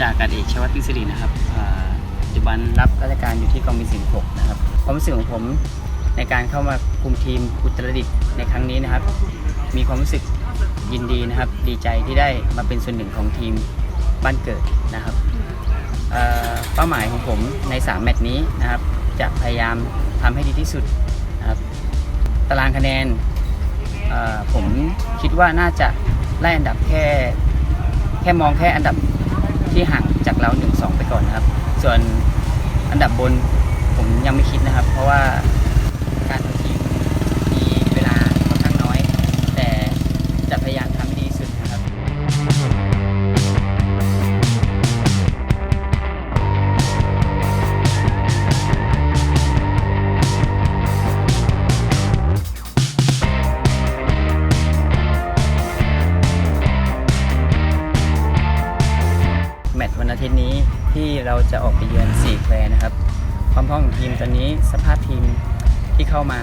ชัยวัฒน์พิสิรินะครับปัจจุบันรับราชการอยู่ที่กองบินสิงห์หกนะครับความรู้สึกของผมในการเข้ามาคุมทีมอุตรดิตถ์ในครั้งนี้นะครับ มีความรู้สึกยินดีนะครับ ดีใจที่ได้มาเป็นส่วนหนึ่งของทีมบ้านเกิดนะครับเป้าหมายของผมใน 3 แมตช์นี้นะครับ จะพยายามทำให้ดีที่สุดนะครับตารางคะแนนผมคิดว่าน่าจะไล่อันดับแค่แค่มองแค่อันดับ ที่ห่างจากเรา1 2 ไปก่อนนะครับ ส่วนอันดับบนผมยังไม่คิดนะครับ เพราะว่า อาทิตย์นี้ที่เราจะออกไปเยือน4แควร์นะครับ ความพร้อมของทีมตอนนี้สภาพทีมที่เข้ามา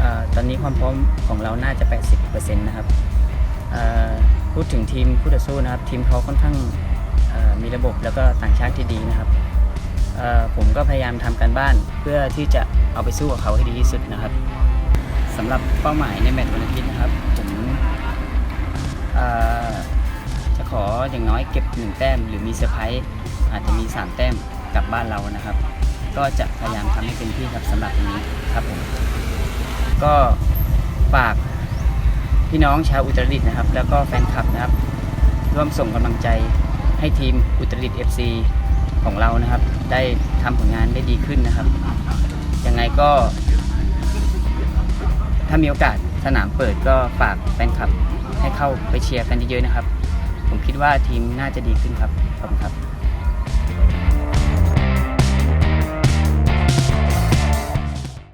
ออตอนนี้ความพร้อมของเราน่าจะ 80%นะครับพูดถึงทีมผู้ต่อสู้นะครับ ทีมเขาค่อนข้างมีระบบแล้วก็ต่างชาติที่ดีนะครับผมก็พยายามทำการบ้านเพื่อที่จะเอาไปสู้กับเขาให้ดีที่สุดนะครับสำหรับเป้าหมายในแมตช์วันอาทิตย์นะครับ อย่างน้อยเก็บ 1 แต้ม หรือมีเซอร์ไพรส์อาจจะมี 3 แต้มกลับบ้านเรานะครับ ก็จะพยายามทำให้เป็นที่ครับสำหรับวันนี้ครับผมก็ฝากพี่น้องชาวอุตรดิตถ์นะครับ แล้วก็แฟนคลับนะครับ ร่วมส่งกำลังใจให้ทีมอุตรดิตถ์ FC ของเรานะครับ ได้ทำผลงานได้ดีขึ้นนะครับยังไงก็ ถ้ามีโอกาสสนามเปิดก็ฝากแฟนคลับให้เข้าไปเชียร์กันเยอะๆนะครับ ผมคิดว่าทีมน่าจะดีขึ้นครับขอบคุณครับ